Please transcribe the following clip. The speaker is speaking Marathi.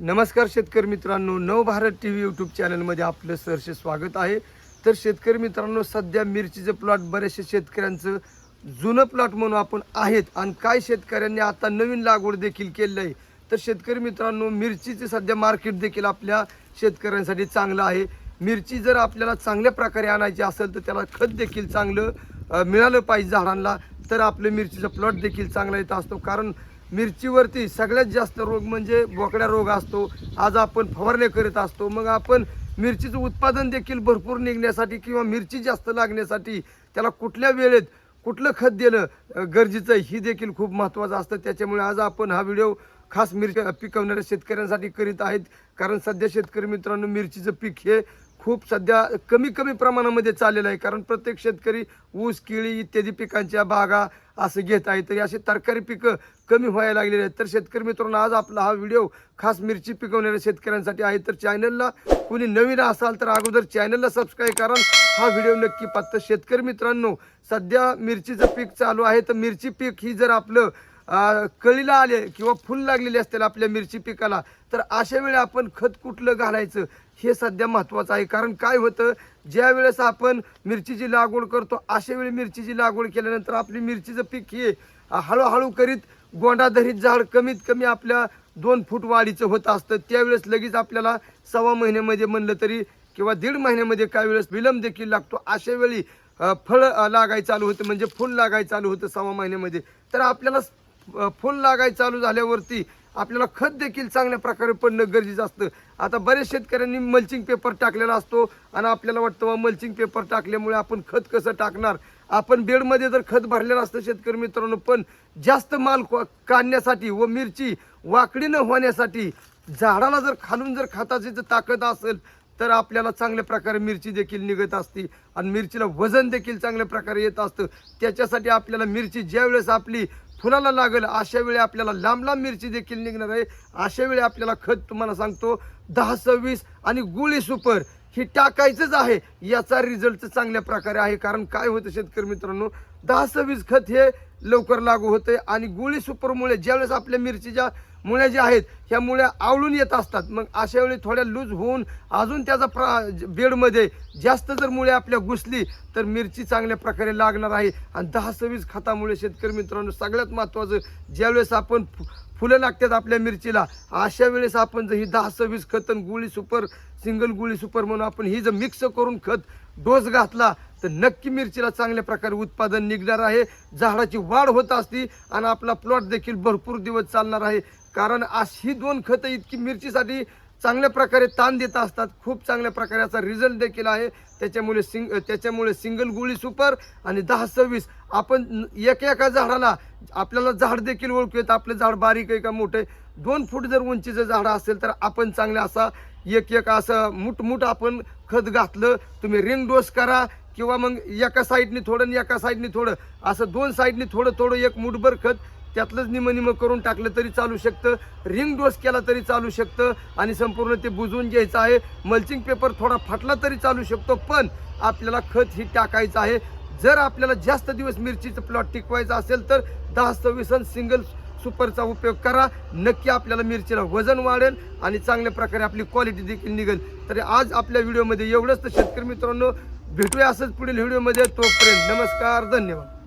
नमस्कार शेतकरी मित्रांनो नवभारत टी व्ही यूट्यूब चॅनलमध्ये आपलं सहर्ष स्वागत आहे. तर शेतकरी मित्रांनो सध्या मिरचीचं प्लॉट बरेचसे शेतकऱ्यांचं जुनं प्लॉट म्हणून आपण आहेत आणि काय शेतकऱ्यांनी आता नवीन लागवड देखील केलेलं आहे. तर शेतकरी मित्रांनो मिरचीचे सध्या मार्केट देखील आपल्या शेतकऱ्यांसाठी चांगलं आहे. मिरची जर आपल्याला चांगल्या प्रकारे आणायची असेल तर त्याला खत देखील चांगलं मिळालं पाहिजे झाडांना तर आपलं मिरचीचा प्लॉट देखील चांगला येत असतो. कारण मिरचीवरती सगळ्यात जास्त रोग म्हणजे बोकड्या रोग असतो. आज आपण फवारणी करत असतो. मग आपण मिरचीचं उत्पादन देखील भरपूर निघण्यासाठी किंवा मिरची जास्त लागण्यासाठी त्याला कुठल्या वेळेत कुठलं खत देणं गरजेचं आहे ही देखील खूप महत्त्वाचं असतं. त्याच्यामुळे आज आपण हा व्हिडिओ खास मिरची पिकवणाऱ्या शेतकऱ्यांसाठी करीत आहेत. कारण सध्या शेतकरी मित्रांनो मिरचीचं पीक हे खूप सध्या कमी कमी प्रमाणामध्ये चाललेलं आहे. कारण प्रत्येक शेतकरी ऊस केळी इत्यादी पिकांच्या बागा असं घेत आहे. तरी अशी तरकारी पिकं कमी व्हायला लागलेली आहेत. तर शेतकरी मित्रांनो आज आपला हा व्हिडिओ खास मिरची पिकवणाऱ्या शेतकऱ्यांसाठी आहे. तर चॅनलला कोणी नवीन असाल तर अगोदर चॅनलला सबस्क्राईब करा. हा व्हिडिओ नक्की पाहतं. शेतकरी मित्रांनो सध्या मिरचीचं पीक चालू आहे. तर मिरची पीक ही जर आपलं कळीला आले किंवा फुल लागलेले असतील आपल्या मिरची पिकाला तर अशा वेळी आपण खत कुठलं घालायचं हे सध्या महत्त्वाचं आहे. कारण काय होतं ज्या वेळेस आपण मिरचीची लागवड करतो अशा वेळी मिरचीची लागवड केल्यानंतर आपली मिरचीचं पीक हे हळूहळू करीत गोंडाधरीत झाड कमीत कमी आपल्या दोन फूट वाढीचं होत असतं. त्यावेळेस लगेच आपल्याला सव्वा महिन्यामध्ये म्हणलं तरी किंवा दीड महिन्यामध्ये काही वेळेस विलंब देखील लागतो. अशा वेळी फळ अ, लागाय चालू होतं म्हणजे फुल लागाय चालू होतं सव्वा महिन्यामध्ये. तर आपल्याला फुल लागाय चालू झाल्यावरती आपल्याला खत देखील चांगल्या प्रकारे पडणं गरजेचं असतं. आता बरेच शेतकऱ्यांनी मल्चिंग पेपर टाकलेला असतो आणि आपल्याला वाटतं वा मल्चिंग पेपर टाकल्यामुळे आपण खत कसं टाकणार? आपण बेडमध्ये जर खत भरलेलं असतं शेतकरी मित्रांनो पण जास्त माल काढण्यासाठी व मिरची वाकडी न होण्यासाठी झाडाला जर खालून जर खताची जर ताकद असेल तर आपल्याला चांगल्या प्रकारे मिरची देखील निघत असते आणि मिरचीला वजन देखील चांगल्या प्रकारे येत असतं. त्याच्यासाठी आपल्याला मिरची ज्यावेळेस आपली फुलाला लागेल. अशा वेळी आपल्याला लांब लांब मिरची देखील निघणार आहे. अशा वेळी आपल्याला खत तुम्हाला सांगतो दहा सव्वीस आणि गुळी सुपर ही टाकायचंच आहे. याचा रिझल्ट चांगल्या प्रकारे आहे. कारण काय होतं शेतकरी मित्रांनो दहा सव्वीस खत हे लवकर लागू होते आणि गुळी सुपरमुळे ज्यावेळेस आपल्या मिरचीच्या मुळ्या ज्या आहेत ह्या मुळ्या आवळून येत असतात. मग अशा वेळी थोड्या लूज होऊन अजून त्याचा प्रा बेडमध्ये जास्त जर मुळे आपल्या घुसली तर मिरची चांगल्या प्रकारे लागणार आहे. आणि दहा सव्वीस खतामुळे शेतकरी मित्रांनो सगळ्यात महत्त्वाचं ज्यावेळेस आपण फु- फुलं लागतात आपल्या मिरचीला अशा वेळेस आपण जर ही दहा सव्वीस खत आणि गुळी सुपर सिंगल गुळी सुपर म्हणून आपण ही जर मिक्स करून खत डोस घातला तर नक्की मिरचीला चांगल्या प्रकारे उत्पादन निघणार आहे. झाडाची वाढ होत असती आणि आपला प्लॉट देखील भरपूर दिवस चालणार आहे. कारण अशी दोन खतं इतकी मिरचीसाठी चांगल्या प्रकारे ताण देत असतात. खूप चांगल्या प्रकाराचा रिझल्ट देखील आहे. त्याच्यामुळे सिंग त्याच्यामुळे सिंगल गोळी सुपर आणि दहा सव्वीस. आपण एक एका एका झाडाला आपल्याला झाड देखील ओळखू येतं. आपलं झाड बारीक आहे का मोठं आहे? दोन फूट जर उंचीचं झाड असेल तर आपण चांगलं असा एक एक असं मुठमुठ आपण खत घातलं तुम्ही रिंग डोस करा किंवा मग एका साईडनी थोडं आणि एका साईडनी थोडं. असं दोन साईडनी थोडं थोडं एक मुठभर खत त्यातलंच निमनिम करून टाकलं तरी चालू शकतं. रिंग डोस केला तरी चालू शकतं. आणि संपूर्ण ते बुजवून घ्यायचं आहे. मल्चिंग पेपर थोडा फाटला तरी चालू शकतो. पण आपल्याला खत ही टाकायचं आहे. जर आपल्याला जास्त दिवस मिरचीचं प्लॉट टिकवायचं असेल तर दहा सव्वीस सिंगल सुपरचा उपयोग करा. नक्की आपल्याला मिरचीला वजन वाढेल आणि चांगल्या प्रकारे आपली क्वालिटी देखील निघेल. तर आज आपल्या व्हिडिओमध्ये एवढंच. तर शेतकरी मित्रांनो भेटूया असंच पुढील व्हिडिओमध्ये तोपर्यंत नमस्कार धन्यवाद.